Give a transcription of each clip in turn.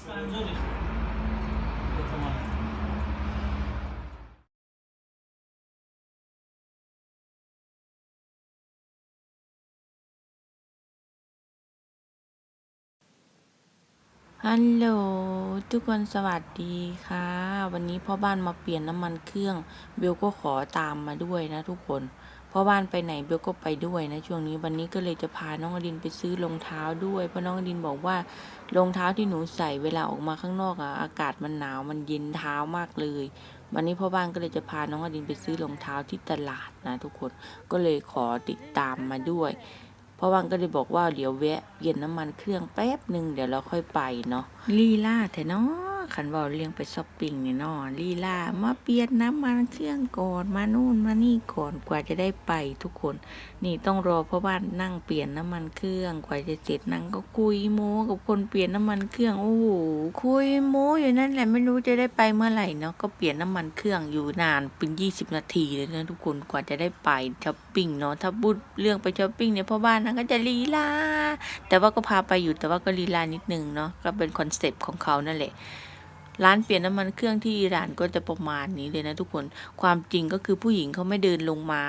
ฮัลโหลทุกคนสวัสดีค่ะ วันนี้พ่อบ้านมาเปลี่ยนน้ำมันเครื่อง เบลก็ขอตามมาด้วยนะทุกคน พ่อบ้านไปไหนเบลก็ไปด้วยนะช่วงนี้วันนี้ก็เลยจะพาน้องอดินไปซื้อรองเท้าด้วยเพราะน้องอดินบอกว่ารองเท้าที่หนูใส่เวลาออกมาข้างนอกอะอากาศมันหนาวมันเย็นเท้ามากเลย วันนี้พ่อบ้านก็เลยจะพาน้องอดินไปซื้อรองเท้าที่ตลาดนะทุกคนก็เลยขอติดตามมาด้วยพราะว่างก็เลยบอกว่าเดี๋ยวแวะเปลี่ยนน้ำมันเครื่องแป๊บหนึ่งเดี๋ยวเราค่อยไปเนาะลีลาแต่เนาะ ขันบอกเรียงไปช้อปปิ้งเนี่ยนาะลีลามาเปลี่ยนน้ำมันเครื่องก่อนมานู่นมานี่ก่อนกว่าจะได้ไปทุกคน นี่ต้องรอเพราะว่านั่งเปลี่ยนน้ำมันเครื่องกว่าจะเสร็จนั่งก็คุยโม้กับคนเปลี่ยนน้ำมันเครื่องโอ้โหคุยโม้อยู่นั่นแหละไม่รู้จะได้ไปเมื่อไหร่เนาะก็เปลี่ยนน้ำมันเครื่องอยู่นานเป็นยี่สิบนาทีเลยนะทุกคนกว่าจะได้ไปช้อปปิ้งเนาะถ้าพูดเรื่องไปช้อปปิ้งเนี่ยพ่อบ้านนะก็จะลีลาแต่ว่าก็พาไปอยู่แต่ว่าก็ลีลานิดนึงเนาะก็เป็นคอนเซปต์ของเขานั่นแหละ ร้านเปลี่ยนน้ำมันเครื่องที่อิหร่านก็จะประมาณนี้เลยนะทุกคน ความจริงก็คือผู้หญิงเขาไม่เดินลงมา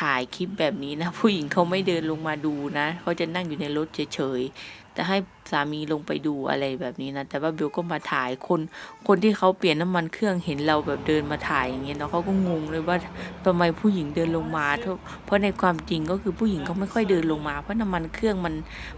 ถ่ายคลิปแบบนี้นะ ผู้หญิงเขาไม่เดินลงมาดูนะเขาจะนั่งอยู่ในรถเฉยๆแต่ให้ สามีลงไปดูอะไรแบบนี้นะ แต่ว่าเบลก็มาถ่ายคนคนที่เขาเปลี่ยนน้ำมันเครื่องเห็นเราแบบเดินมาถ่ายอย่างเงี้ยเนาะเขาก็งงเลยว่าทำไมผู้หญิงเดินลงมา เพราะในความจริงก็คือผู้หญิงเขาไม่ค่อยเดินลงมา เพราะน้ำมันเครื่องมัน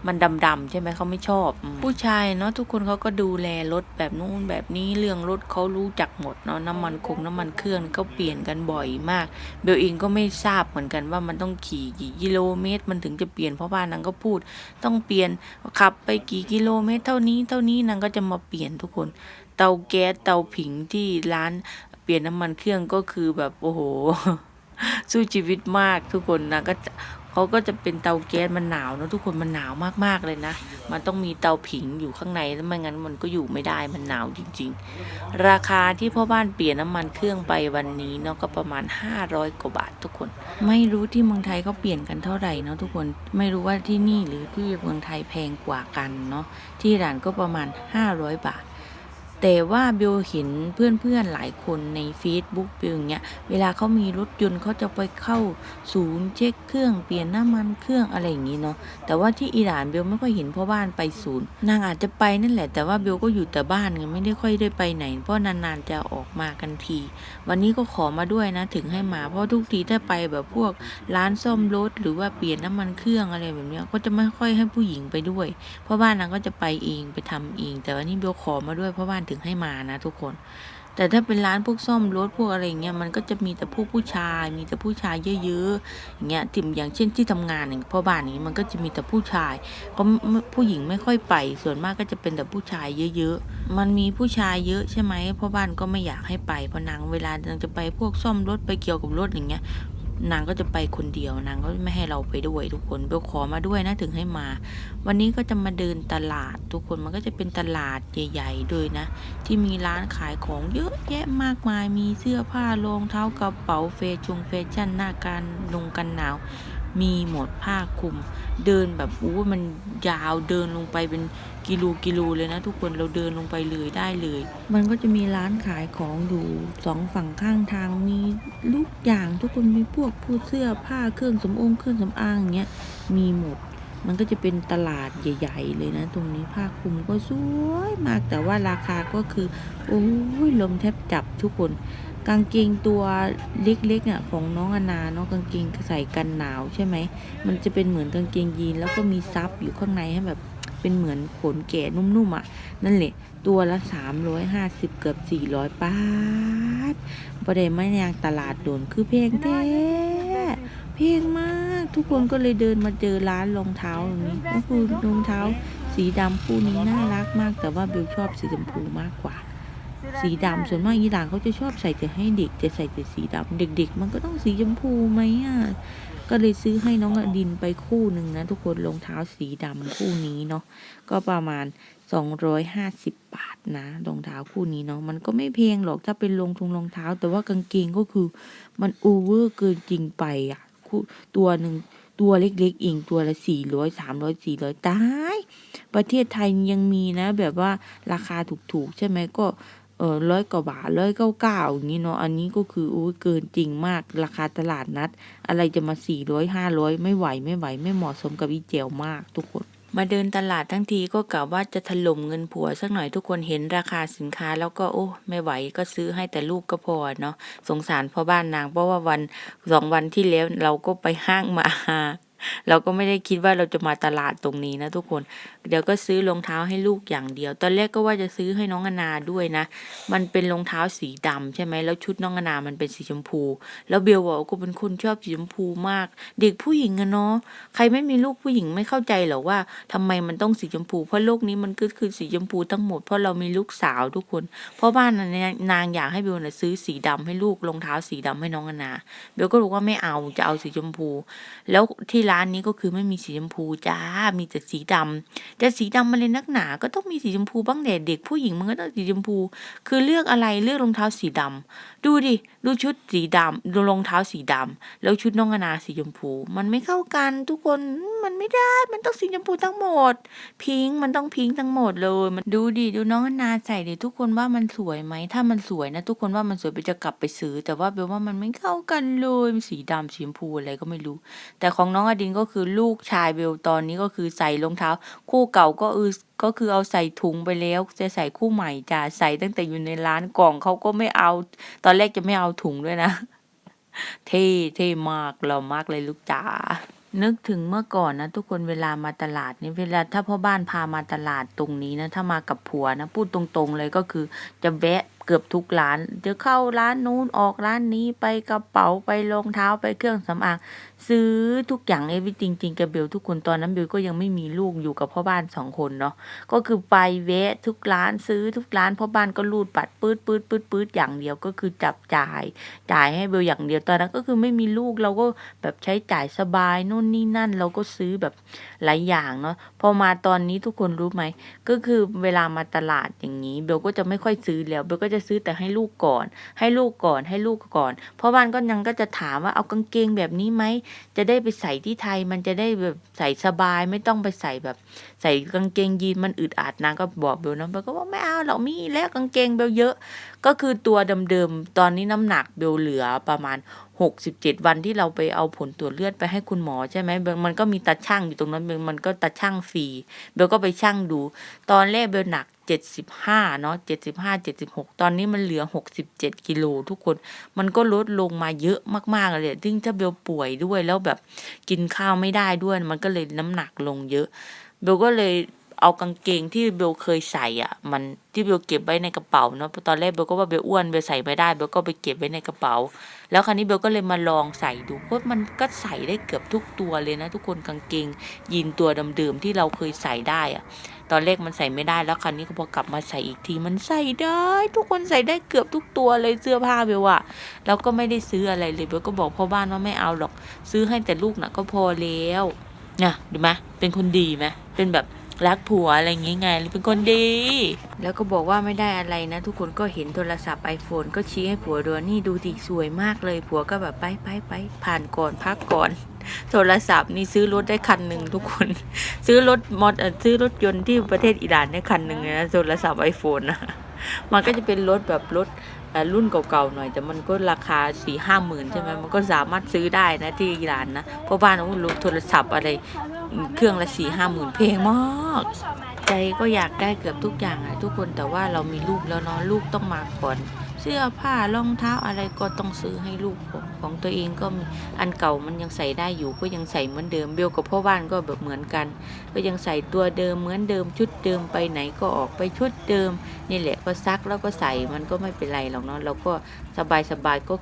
มันดำๆใช่ไหมเขาไม่ชอบ ผู้ชายเนาะทุกคนเขาก็ดูแลรถแบบนู้นแบบนี้เรื่องรถเขารู้จักหมดเนาะน้ำมันคงน้ำมันเครื่องก็เปลี่ยนกันบ่อยมาก เบลเองก็ไม่ทราบเหมือนกันว่ามันต้องขี่กี่กิโลเมตร มันถึงจะเปลี่ยนเพราะว่านางก็พูดต้องเปลี่ยนขับไปกี่กิโลเมตรเท่านี้เท่านี้นางก็จะมาเปลี่ยนทุกคน เตาแก๊สเตาผิงที่ร้านเปลี่ยนน้ำมันเครื่องก็คือแบบโอ้โหสู้ชีวิตมากทุกคนนะก็ เขาก็จะเป็นเตาแก๊สมันหนาวนะทุกคนมันหนาวมากๆเลยนะ มันต้องมีเตาผิงอยู่ข้างในแล้วไม่งั้นมันก็อยู่ไม่ได้มันหนาวจริง ๆ ราคาที่พ่อบ้านเปลี่ยนน้ำมันเครื่องไปวันนี้เนาะก็ประมาณ 500กว่าบาททุกคน ไม่รู้ที่เมืองไทยเขาเปลี่ยนกันเท่าไหร่เนาะทุกคนไม่รู้ว่าที่นี่หรือที่เมืองไทยแพงกว่ากันเนาะที่ร้านก็ประมาณ 500 บาท แต่ว่าเบลเห็นเพื่อนๆหลายคนใน Facebook เบลอย่างเงี้ยเวลาเขามีรถยนต์เขาจะไปเข้าศูนย์เช็คเครื่องเปลี่ยนน้ำมันเครื่องอะไรอย่างงี้เนาะแต่ว่าที่อิหร่านเบลไม่ค่อยเห็นพ่อบ้านไปศูนย์ นางอาจจะไปนั่นแหละ แต่ว่าเบลก็อยู่แต่บ้านไงไม่ได้ค่อยได้ไปไหน เพราะนานๆจะออกมากันที วันนี้ก็ขอมาด้วยนะถึงให้มาเพราะทุกทีถ้าไปแบบพวกร้านซ่อมรถหรือว่าเปลี่ยนน้ำมันเครื่องอะไรแบบเนี้ยก็จะไม่ค่อยให้ผู้หญิงไปด้วย เพราะบ้านนางก็จะไปเองไปทำเอง แต่วันนี้เบลขอมาด้วยเพราะบ้านถึงให้มานะทุกคน แต่ถ้าเป็นร้านพวกซ่อมรถพวกอะไรเงี้ยมันก็จะมีแต่พวกผู้ชาย มีแต่ผู้ชายเยอะๆอย่างเงี้ยทิมอย่างเช่นที่ทำงานอย่างพ่อบ้านนี้มันก็จะมีแต่ผู้ชายก็ไม่ผู้หญิงไม่ค่อยไป ส่วนมากก็จะเป็นแต่ผู้ชายเยอะๆ มันมีผู้ชายเยอะใช่ไหมพ่อบ้านก็ไม่อยากให้ไปเพราะนางเวลานางจะไปพวกซ่อมรถไปเกี่ยวกับรถอย่างเงี้ย นางก็จะไปคนเดียวนางก็ไม่ให้เราไปด้วยทุกคนเบลขอมาด้วยนะถึงให้มา วันนี้ก็จะมาเดินตลาด ทุกคนมันก็จะเป็นตลาดใหญ่ ๆ ด้วยนะ ที่มีร้านขายของเยอะแยะมากมายมีเสื้อผ้ารองเท้ากระเป๋าเฟชงแฟชั่นหน้าการลงกันหนาว มีหมดผ้าคลุม เดินแบบอู้มันยาวเดินลงไปเป็น กิโลกิโลเลยนะทุกคนเราเดินลงไปเลยได้เลย มันก็จะมีร้านขายของอยู่สองฝั่งข้างทางมีลูกอย่างทุกคนมีพวกผู้เสื้อผ้าเครื่องสำอางเครื่องสำอางอย่างเงี้ยมีหมด มันก็จะเป็นตลาดใหญ่ ๆ เลยนะ ตรงนี้ผ้าคลุมก็สวยมากแต่ว่าราคาก็คือโอ้ยลมแทบจับทุกคนกางเกงตัวเล็กๆเนี่ยของน้องอนาเนาะกางเกงใส่กันหนาวใช่ไหม มันจะเป็นเหมือนกางเกงยีนแล้วก็มีซับอยู่ข้างในให้แบบ เป็นเหมือนขนแกะนุ่มๆอะ นั่นแหละ ตัวละ350เกือบ400บาทประเดี๋ยวไม่ยางตลาดโดนคือเพลงแท้เพลงมาก ทุกคนก็เลยเดินมาเจอร้านรองเท้าตรงนี้ก็คือรองเท้า สีดำคู่นี้น่ารักมาก แต่ว่าเบลชอบสีชมพูมากกว่าสีดำส่วนมากอีหลานเขาจะชอบใส่แต่ให้เด็กจะใส่แต่สีดำเด็ก ๆ มันก็ต้องสีชมพูไหมอะ ก็เลยซื้อให้น้องอดินไปคู่หนึ่งนะทุกคนรองเท้าสีดำคู่นี้เนาะก็ประมาณ 250 บาทนะรองเท้าคู่นี้เนาะมันก็ไม่แพงหรอกถ้าเป็นรองทงรองเท้า แต่ว่ากางเกงก็คือมันโอเวอร์เกินจริงไปอะคู่ตัวหนึ่งตัวเล็กๆเองตัวละสี่ร้อยสามร้อยสี่ร้อยตาย ประเทศไทยยังมีนะ แบบว่าราคาถูกๆ ใช่ไหมก็ เออร้อยกว่าบาทร้อยเก้าเก้าอย่างนี้เนาะอันนี้ก็คือโอ้ยเกินจริงมากราคาตลาดนัด อะไรจะมาสี่ร้อยห้าร้อยไม่ไหวไม่ไหว ไม่เหมาะสมกับอีเจลมากทุกคนมาเดินตลาดทั้งทีก็กะว่าจะถล่มเงินผัวสักหน่อยทุกคนเห็นราคาสินค้าแล้วก็โอ้ไม่ไหวก็ซื้อให้แต่ลูกก็พอเนาะสงสารพ่อบ้านนางเพราะว่าวันสองวันที่แล้วเราก็ไปห้างมา เราก็ไม่ได้คิดว่าเราจะมาตลาดตรงนี้นะทุกคน เดี๋ยวก็ซื้อรองเท้าให้ลูกอย่างเดียว ตอนแรกก็ว่าจะซื้อให้น้องอนาด้วยนะ มันเป็นรองเท้าสีดำใช่ไหมแล้วชุดน้องอนามันเป็นสีชมพู แล้วเบลบอกว่ากูเป็นคนชอบสีชมพูมาก เด็กผู้หญิงอะเนาะ ใครไม่มีลูกผู้หญิงไม่เข้าใจหรอกว่าทำไมมันต้องสีชมพู เพราะโลกนี้มันก็คือสีชมพูทั้งหมด เพราะเรามีลูกสาวทุกคน เพราะบ้านน่ะเนี่ยนางอยากให้เบลน่ะซื้อสีดำให้ลูกรองเท้าสีดำให้น้องอนา เบลก็บอกว่าไม่เอาจะเอาสีชมพู แล้วที่ร้านนี้ก็คือไม่มีสีชมพูจ้า มีแต่สีดำจะสีดำมาเลยนักหนา ก็ต้องมีสีชมพูบ้างแดดเด็กผู้หญิงมันก็ต้องสีชมพู คือเลือกอะไรเลือกรองเท้าสีดำดูดิ ดูชุดสีดำดูรองเท้าสีดำแล้วชุดน้องอนาสีชมพู มันไม่เข้ากันทุกคนมันไม่ได้ มันต้องสีชมพูทั้งหมด พิงค์มันต้องพิงค์ทั้งหมดเลย มันดูดิดูน้องอนาใส่ดิทุกคนว่ามันสวยไหมถ้ามันสวยนะ ทุกคนว่ามันสวยไปจะกลับไปซื้อ แต่ว่าเบลว่ามันไม่เข้ากันเลยสีดำสีชมพูอะไรก็ไม่รู้ แต่ของน้องอดินก็คือลูกชายเบลตอนนี้ก็คือใส่รองเท้า คู่เก่าก็เออ ก็คือเอาใส่ถุงไปแล้วจะใส่คู่ใหม่จ้ะใส่ตั้งแต่อยู่ในร้านกล่องเขาก็ไม่เอา ตอนแรกจะไม่เอาถุงด้วยนะ เท่เท่มากเรามากเลยลูกจ๋านึกถึงเมื่อก่อนนะ ทุกคนเวลามาตลาดนี่เวลาถ้าพ่อบ้านพามาตลาดตรงนี้นะ ถ้ามากับผัวนะ พูดตรงๆเลยก็คือจะแวะเกือบทุกร้านจะเข้าร้านนู้นออกร้านนี้ไปกระเป๋าไปรองเท้าไปเครื่องสำอาง ซื้อทุกอย่างเอวิจริงจริงกับเบลทุกคนตอนนั้นเบลก็ยังไม่มีลูกอยู่กับพ่อบ้านสองคนเนาะก็คือไปแวะทุกร้านซื้อทุกร้านพ่อบ้านก็รูดบัตรปื๊ดปื๊ดปื๊ดปื๊ดอย่างเดียวก็คือจับจ่าย จ่ายให้เบลอย่างเดียวตอนนั้นก็คือไม่มีลูกเราก็แบบใช้จ่ายสบายนู่นนี่นั่น เราก็ซื้อแบบหลายอย่างเนาะพอมาตอนนี้ทุกคนรู้ไหมก็คือเวลามาตลาดอย่างนี้เบลก็จะไม่ค่อยซื้อแล้วเบลก็จะซื้อแต่ให้ลูกก่อน ให้ลูกก่อนให้ลูกก่อนพราะบ้านก็ยังก็จะถามว่าเอากางเกงแบบนี้ไหมจะได้ไปใส่ที่ไทย มันจะได้แบบใส่สบายไม่ต้องไปใส่แบบ ใส่กางเกงยีนมันอึดอัดนางก็บอกเบลนะเบลก็ว่าไม่เอาหรอกมีแล้วกางเกงเบลเยอะ ก็คือตัวเดิมๆตอนนี้น้ำหนักเบลเหลือประมาณ67วันที่เราไปเอาผลตรวจเลือดไปให้คุณหมอใช่ไหมเบลมันก็มีตาช่างอยู่ตรงนั้นเบลมันก็ตาช่างฟรีเบลก็ไปช่างดู ตอนแรกเบลหนัก 75เนาะ75 76ตอนนี้มันเหลือ67กิโลทุกคน มันก็ลดลงมาเยอะมากๆเลยซึ่งถ้าเบลป่วยด้วยแล้วแบบกินข้าวไม่ได้ด้วยมันก็เลยน้ำหนักลงเยอะเบลก็เลย เอากางเกงที่เบลเคยใส่อะ มันที่เบลเก็บไว้ในกระเป๋าเนาะตอนแรกเบลก็ว่าเบลอ้วนเบลใส่ไม่ได้เบลก็ไปเก็บไว้ในกระเป๋า แล้วคราวนี้เบลก็เลยมาลองใส่ดูเพราะมันก็ใส่ได้เกือบทุกตัวเลยนะ ทุกคนกางเกงยีนตัวเดิมๆที่เราเคยใส่ได้อะ ตอนแรกมันใส่ไม่ได้แล้วคราวนี้พอกลับมาใส่อีกทีมันใส่ได้ ทุกคนใส่ได้เกือบทุกตัวเลยเสื้อผ้าเบลอะแล้วก็ไม่ได้ซื้ออะไรเลยเบลก็บอกพ่อบ้านว่าไม่เอาหรอก ซื้อให้แต่ลูกนะก็พอแล้วนะดูไหมเป็นคนดีไหมเป็นแบบ รักผัวอะไรอย่างเงี้ยไงเป็นคนดี แล้วก็บอกว่าไม่ได้อะไรนะ ทุกคนก็เห็นโทรศัพท์ iPhone ก็ชี้ให้ผัวดูนี่ดูดิสวยมากเลย ผัวก็แบบไปไปไปผ่านก่อนพักก่อน โทรศัพท์นี่ซื้อรถได้คันหนึ่งทุกคน ซื้อรถมอเตอร์ซื้อรถยนต์ที่ประเทศอิหร่านได้คันหนึ่งเลยนะโทรศัพท์ไอโฟนนะมันก็จะเป็นรถแบบรถรุ่นเก่าๆหน่อย แต่มันก็ราคาสี่ห้าหมื่นใช่ไหมมันก็สามารถซื้อได้นะที่อิหร่านนะเพราะบ้านโอ้รถโทรศัพท์อะไร เครื่องละสี่ห้าหมื่นเพลงมากใจก็อยากได้เกือบทุกอย่างอะทุกคนแต่ว่าเรามีลูกแล้วเนาะลูกต้องมาก่อน เสื้อผ้ารองเท้าอะไรก็ต้องซื้อให้ลูกของของตัวเองก็มีอันเก่ามันยังใส่ได้อยู่ก็ยังใส่เหมือนเดิมเบลกับพ่อบ้านก็แบบเหมือนกัน ก็ยังใส่ตัวเดิมเหมือนเดิมชุดเดิมไปไหนก็ออกไปชุดเดิม นี่แหละก็ซักแล้วก็ใส่มันก็ไม่เป็นไรหรอกเนาะเราก็สบายสบายๆก็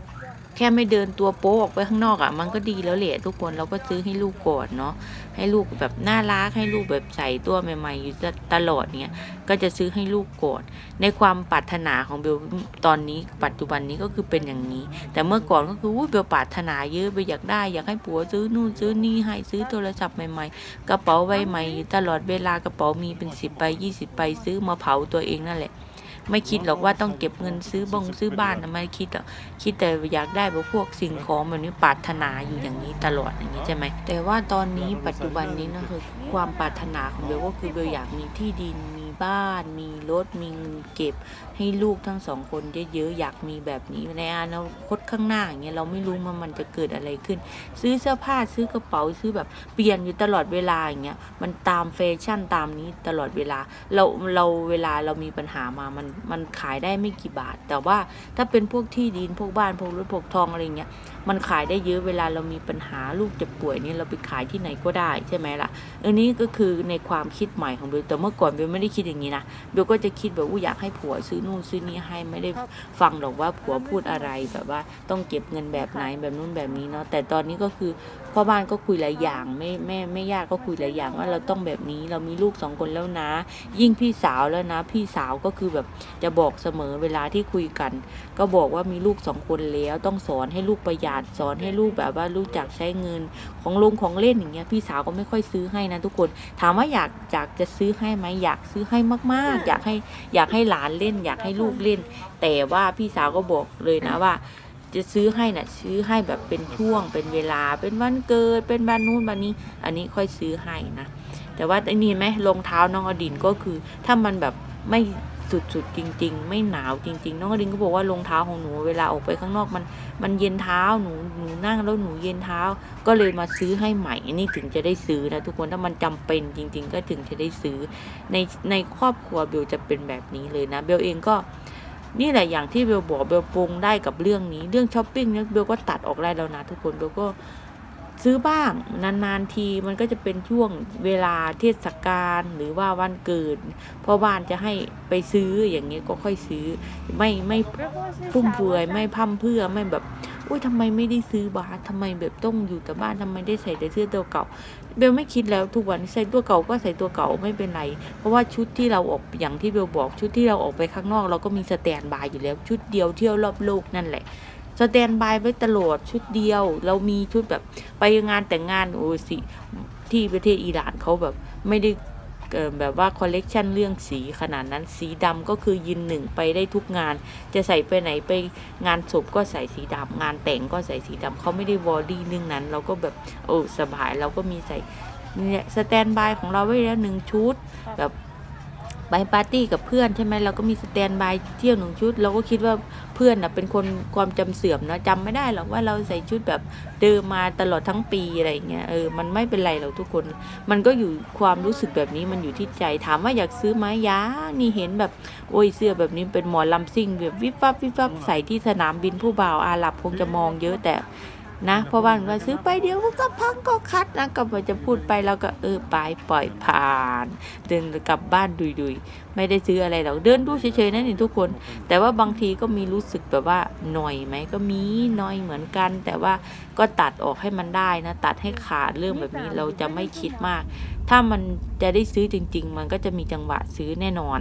แค่ไม่เดินตัวโป๊ออกไปข้างนอกอะ่ะ มันก็ดีแล้วแหละทุกคนเราก็ซื้อให้ลูกก่อนเนาะให้ลูกแบบน่ารักให้ลูกแบบใส่ตัวใหม่ๆอยู่ตลอดเนี่ยก็จะซื้อให้ลูกก่อนในความปรารถนาของเบลตอนนี้ปัจจุบันนี้ก็คือเป็นอย่างนี้ แต่เมื่อก่อนก็คืออุ๊ยเบลปรารถนาเยอะเบลอยากได้ อยากให้ผัวซื้อนู่นซื้อนี่ให้ซื้อโทรศัพท์ใหม่ๆกระเป๋าใบใหม่ ตลอดเวลากระเป๋ามีเป็นสิบใบยี่สิบใบซื้อมาเผาตัวเองนั่นแหละ ไม่คิดหรอกว่าต้องเก็บเงินซื้อบงซื้อบ้านนะไม่คิดหรอกคิดแต่อยากได้แบบพวกสิ่งของแบบนี้ปรารถนาอยู่อย่างนี้ตลอดอย่างนี้ใช่ไหมแต่ว่าตอนนี้ปัจจุบันนี้นะคือความปรารถนาของเบลก็คือเบลอยากมีที่ดิน บ้าน มีรถ มีเงินเก็บ ให้ลูกทั้งสองคนเยอะๆ อยากมีแบบนี้ในอนาคตข้างหน้าอย่างเงี้ยเราไม่รู้ว่ามันจะเกิดอะไรขึ้น ซื้อเสื้อผ้าซื้อกระเป๋าซื้อแบบเปลี่ยนอยู่ตลอดเวลาอย่างเงี้ยมันตามแฟชั่นตามนี้ตลอดเวลาเราเราเวลาเรามีปัญหามามันมันขายได้ไม่กี่บาท แต่ว่าถ้าเป็นพวกที่ดินพวกบ้านพวกรถพวกทองอะไรเงี้ย มันขายได้เยอะเวลาเรามีปัญหาลูกเจ็บป่วยนี่เราไปขายที่ไหนก็ได้ใช่ไหมล่ะอันนี้ก็คือในความคิดใหม่ของเบลแต่เมื่อก่อนเบลไม่ได้คิดอย่างนี้นะเบลก็จะคิดแบบว่าอยากให้ผัวซื้อนู่นซื้อนี่ให้ไม่ได้ฟังหรอกว่าผัวพูดอะไรแบบว่าต้องเก็บเงินแบบไหนแบบนู้นแบบนี้เนาะแต่ตอนนี้ก็คือ พ่อบ้านก็คุยหลายอย่างไม่แม่ไม่ยากก็คุยหลายอย่างว่าเราต้องแบบนี้เรามีลูกสองคนแล้วนะ ยิ่งพี่สาวแล้วนะ พี่สาวก็คือแบบจะบอกเสมอเวลาที่คุยกัน ก็บอกว่ามีลูกสองคนแล้ว ต้องสอนให้ลูกประหยัดสอนให้ลูกแบบว่ารู้จักใช้เงิน ของลงของเล่นอย่างเงี้ยพี่สาวก็ไม่ค่อยซื้อให้นะทุกคน ถามว่าอยากอยากจะซื้อให้ไหมอยากซื้อให้มาก ๆ อยากให้อยากให้หลานเล่น อยากให้ลูกเล่น แต่ว่าพี่สาวก็บอกเลยนะว่า จะซื้อให้นะ่ะซื้อให้แบบเป็นช่วงเป็นเวลาเป็นวันเกิดเป็นวันนู้นวันนี้ อันนี้ค่อยซื้อให้นะแต่ว่าไอ้นี่ไหมรองเท้าน้องอดินก็คือ ถ้ามันแบบไม่สุดๆจริง ๆ ไม่หนาวจริง ๆ น้องอดินก็บอกว่ารองเท้าของหนูเวลาออกไปข้างนอกมันมันเย็นเท้าหนูหนูนั่งแล้วหนูเย็นเท้า ก็เลยมาซื้อให้ใหม่อันนี้ถึงจะได้ซื้อนะทุกคนถ้ามันจำเป็นจริง ๆ ก็ถึงจะได้ซื้อในในครอบครัวเบลจะเป็นแบบนี้เลยนะ เบลเองก็ นี่แหละอย่างที่เบลบอกเบลปรงได้กับเรื่องนี้ เรื่องช้อปปิ้งเนี่ยเบลก็ตัดออกได้แล้วนะทุกคนเบลก็ซื้อบ้างนานๆทีมันก็จะเป็นช่วงเวลาเทศกาลหรือว่าวันเกิดพ่อบ้านจะให้ไปซื้ออย่างเงี้ยก็ค่อยซื้อ ไม่ไม่ฟุ่มเฟือยไม่พั่มเพรื่อไม่แบบ อุ้ยทำไมไม่ได้ซื้อบาสทำไมแบบต้องอยู่แต่บ้านทำไมได้ใส่แต่เสื้อตัวเก่า เบลไม่คิดแล้วทุกวันใส่ตัวเก่าก็ใส่ตัวเก่าไม่เป็นไร เพราะว่าชุดที่เราออกอย่างที่เบลบอกชุดที่เราออกไปข้างนอก เราก็มีสแตนบายอยู่แล้ว ชุดเดียวเที่ยวรอบโลกนั่นแหละสแตนบายไว้ตลอดชุดเดียว เรามีชุดแบบไปงานแต่งงานโอ้สิที่ประเทศอิหร่านเขาแบบไม่ได้ เอ่อแบบว่าคอลเลกชันเรื่องสีขนาดนั้นสีดำก็คือยืนหนึ่งไปได้ทุกงาน จะใส่ไปไหนไปงานศพก็ใส่สีดำงานแต่งก็ใส่สีดำเขาไม่ได้วอดี้เรื่องนั้น เราก็แบบโอ้สบายเราก็มีใส่เนี่ยสแตนบายของเราไว้แล้วหนึ่งชุดแบบ ไปปาร์ตี้กับเพื่อนใช่ไหมเราก็มีสแตนบายเที่ยวหนึ่งชุด เราก็คิดว่าเพื่อนนะเป็นคนความจำเสื่อมนะจำไม่ได้หรอกว่าเราใส่ชุดแบบเดิมมาตลอดทั้งปีอะไรเงี้ยเออมันไม่เป็นไรหรอกทุกคน มันก็อยู่ความรู้สึกแบบนี้มันอยู่ที่ใจถามว่าอยากซื้อไหมยานี่เห็นแบบโอ้ยเสื้อแบบนี้เป็นหมอลำซิ่งแบบวิบวับวิบวับใส่ที่สนามบินผู้บ่าวอาหรับคงจะมองเยอะแต่ นะเพราะว่าเราซื้อไปเดี๋ยวมันก็พังก็คัดนะก็พอจะพูดไปแล้วก็เออไปปล่อยผ่าน เดินกลับบ้านดุยๆ ไม่ได้ซื้ออะไรหรอกเดินดูเฉยๆนั่นเองทุกคน แต่ว่าบางทีก็มีรู้สึกแบบว่าหน่อยไหมก็มีหน่อยเหมือนกัน แต่ว่าก็ตัดออกให้มันได้นะ ตัดให้ขาดเรื่องแบบนี้เราจะไม่คิดมาก ถ้ามันจะได้ซื้อจริง ๆ มันก็จะมีจังหวะซื้อแน่นอน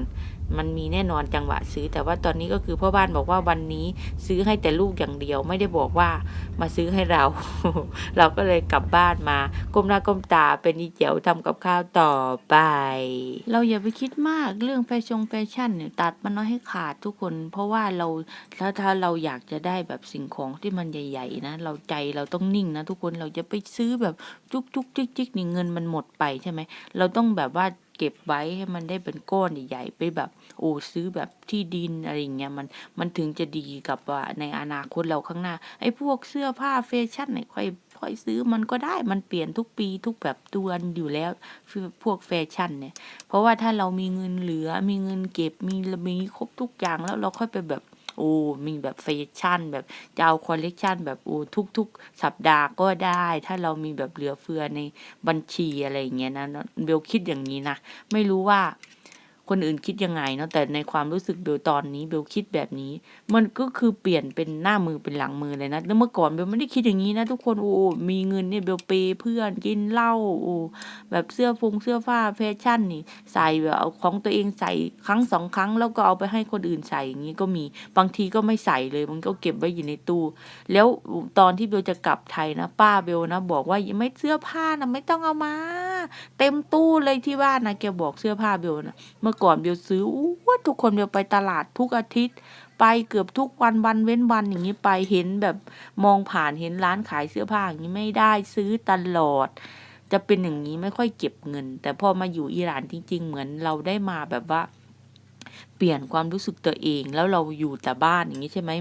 มันมีแน่นอนจังหวะซื้อ แต่ว่าตอนนี้ก็คือพ่อบ้านบอกว่าวันนี้ซื้อให้แต่ลูกอย่างเดียว ไม่ได้บอกว่ามาซื้อให้เรา เราก็เลยกลับบ้านมาก้มหน้าก้มตาเป็นอีเจียวทำกับข้าวต่อไป เราอย่าไปคิดมากเรื่องแฟชั่นแฟชั่นเนี่ยตัดมันน้อยให้ขาดทุกคน เพราะว่าเราถ้าถ้าเราอยากจะได้แบบสิ่งของที่มันใหญ่ ๆ นะ เราใจเราต้องนิ่งนะทุกคนเราจะไปซื้อแบบจุกจุกจิกจิกนี่เงินมันหมดไปใช่ไหมเราต้องแบบว่าเก็บไว้ให้มันได้เป็นก้อนใหญ่ๆไปแบบ โอ้ซื้อแบบที่ดินอะไรอย่างเงี้ยมันมันถึงจะดีกับว่าในอนาคตเราข้างหน้า ไอ้พวกเสื้อผ้าแฟชั่นเนี่ยค่อยค่อยซื้อมันก็ได้มันเปลี่ยนทุกปีทุกแบบตัวนอยู่แล้วพวกแฟชั่นเนี่ย เพราะว่าถ้าเรามีเงินเหลือมีเงินเก็บมีมีครบทุกอย่างแล้วเราค่อยไปแบบ โอ้มีแบบแฟชั่น แบบจะเอาคอลเลกชันแบบโอ้ทุก ๆ สัปดาห์ก็ได้ ถ้าเรามีแบบเหลือเฟือในบัญชีอะไรอย่างเงี้ยนะเบลคิดอย่างนี้นะ ไม่รู้ว่า คนอื่นคิดยังไงเนาะแต่ในความรู้สึกเบลตอนนี้เบลคิดแบบนี้ มันก็คือเปลี่ยนเป็นหน้ามือเป็นหลังมือเลยนะแล้วเมื่อก่อนเบลไม่ได้คิดอย่างนี้นะทุกคนโอ้มีเงินเนี่ยเบลเปยเพื่อนกินเหล้าโอ้แบบเสื้อฟงเสื้อผ้าแฟชั่นนี่ ใส่แบบเอาของตัวเองใส่ครั้งสองครั้ง แล้วก็เอาไปให้คนอื่นใส่อย่างนี้ก็มีบางทีก็ไม่ใส่เลย มันก็เก็บไว้อยู่ในตู้ แล้วตอนที่เบลจะกลับไทยนะป้าเบลนะ บอกว่าไม่เสื้อผ้านะไม่ต้องเอามา เต็มตู้เลยที่บ้านนะแกบอกเสื้อผ้าเบลนะเมื่ออก่อนเบลซื้อว่าทุกคนเบลไปตลาดทุกอาทิตย์ ไปเกือบทุกวันวันเว้นวันอย่างนี้ไปเห็นแบบมองผ่านเห็นร้านขายเสื้อผ้าอย่างนี้ไม่ได้ซื้อตลอด จะเป็นอย่างนี้ไม่ค่อยเก็บเงิน แต่พอมาอยู่อิหร่านจริง ๆ เหมือนเราได้มาแบบว่าเปลี่ยนความรู้สึกตัวเองแล้วเราอยู่แต่บ้านอย่างนี้ใช่ไหม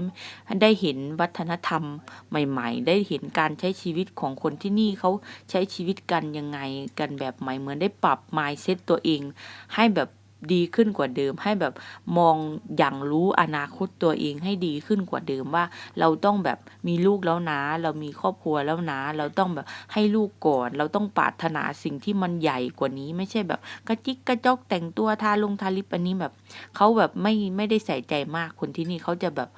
ได้เห็นวัฒนธรรมใหม่ ๆ ได้เห็นการใช้ชีวิตของคนที่นี่เขาใช้ชีวิตกันยังไงกันแบบใหม่เหมือนได้ปรับ mindset ตัวเอง ให้แบบ ดีขึ้นกว่าเดิม ให้แบบมองอย่างรู้อนาคตตัวเองให้ดีขึ้นกว่าเดิมว่า เราต้องแบบมีลูกแล้วนะ เรามีครอบครัวแล้วนะ เราต้องแบบให้ลูกก่อน เราต้องปรารถนาสิ่งที่มันใหญ่กว่านี้ ไม่ใช่แบบกระจิกกระจอกแต่งตัวทาลงทาลิปอันนี้แบบเขาแบบไม่ไม่ได้ใส่ใจมากคนที่นี่เขาจะแบบ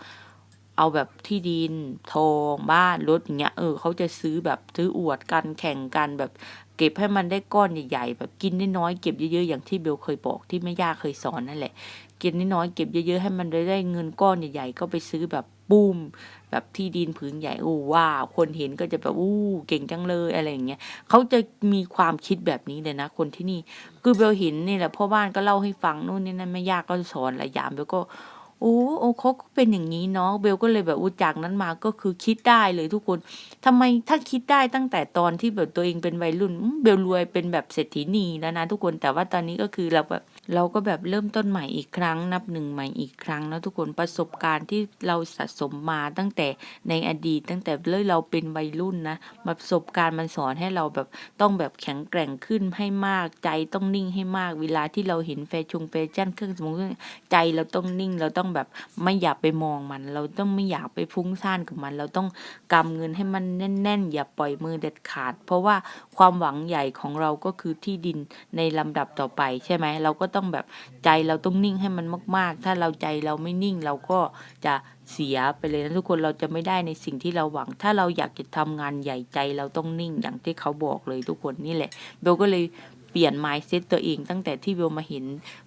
เอาแบบที่ดินทองบ้านรถอย่างเงี้ยเออเขาจะซื้อแบบซื้ออวดกันแข่งกันแบบ เก็บให้มันได้ก้อนใหญ่ๆแบบกินน้อยๆเก็บเยอะๆอย่างที่เบลเคยบอกที่แม่ย่าเคยสอนนั่นแหละ กินน้อยๆเก็บเยอะๆให้มันได้ได้เงินก้อนใหญ่ๆก็ไปซื้อแบบบูมแบบที่ดินผืนใหญ่โอ้ว้าวคนเห็นก็จะแบบอู้เก่งจังเลยอะไรอย่างเงี้ยเขาจะมีความคิดแบบนี้เลยนะ คนที่นี่คือเบลเห็นนี่แหละพ่อบ้านก็เล่าให้ฟังนู่นนี่นั่นแม่ย่าก็สอนหลายอย่างเบลก็ โอ้โอ้เขาก็เป็นอย่างนี้เนาะเบลก็เลยแบบอุจากนั้นมาก็คือคิดได้เลยทุกคนทำไมถ้าคิดได้ตั้งแต่ตอนที่แบบตัวเองเป็นวัยรุ่นเบลรวยเป็นแบบเศรษฐีนีแล้วนะทุกคนแต่ว่าตอนนี้ก็คือเราแบบ เราก็แบบเริ่มต้นใหม่อีกครั้ง นับหนึ่งใหม่อีกครั้งนะทุกคนประสบการณ์ที่เราสะสมมาตั้งแต่ในอดีต ตั้งแต่เลยเราเป็นวัยรุ่นนะประสบการณ์มันสอนให้เราแบบต้องแบบแข็งแกร่งขึ้นให้มากใจต้องนิ่งให้มากเวลาที่เราเห็นแฟชั่นแฟชั่นเครื่องสมองใจเราต้องนิ่งเราต้องแบบไม่อยากไปมองมัน เราต้องไม่อยากไปฟุ้งซ่านกับมัน เราต้องกำเงินให้มันแน่น ๆ อย่าปล่อยมือเด็ดขาด เพราะว่าความหวังใหญ่ของเราก็คือที่ดินในลำดับต่อไปใช่ไหมเราก็ต้อง้องแบบใจเราต้องนิ่งให้มันมาก ๆ ถ้าเราใจเราไม่นิ่งเราก็จะเสียไปเลยนะทุกคนเราจะไม่ได้ในสิ่งที่เราหวัง ถ้าเราอยากจะทำงานใหญ่ใจเราต้องนิ่งอย่างที่เขาบอกเลยทุกคนนี่แหละเบลก็เลยเปลี่ยน mindset ตัวเองตั้งแต่ที่เบลมาเห็น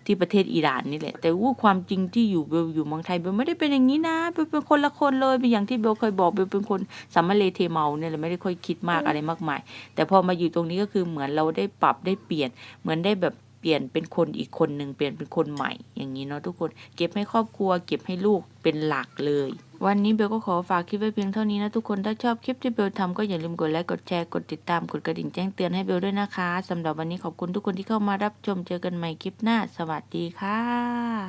ที่ประเทศอิหร่านนี่แหละ แต่ว่าความจริงที่อยู่เบลอยู่เมืองไทยเบลไม่ได้เป็นอย่างนี้นะเบลเป็นคนละคนเลยเป็นอย่างที่เบลเคยบอกเบลเป็นคนสามะเลเทเมาเนี่ยแหละไม่ได้ค่อยคิดมากอะไรมากมาย แต่พอมาอยู่ตรงนี้ก็คือเหมือนเราได้ปรับได้เปลี่ยนเหมือนได้แบบ เปลี่ยนเป็นคนอีกคนหนึ่งเปลี่ยนเป็นคนใหม่ อย่างนี้เนาะทุกคน เก็บให้ครอบครัว เก็บให้ลูกเป็นหลักเลย วันนี้เบลก็ขอฝากคลิปไว้เพียงเท่านี้นะทุกคนถ้าชอบคลิปที่เบลทำก็อย่าลืมกดไลค์กดแชร์กดติดตามกดกระดิ่งแจ้งเตือนให้เบลด้วยนะคะสำหรับวันนี้ขอบคุณทุกคนที่เข้ามารับชมเจอกันใหม่คลิปหน้า สวัสดีค่ะ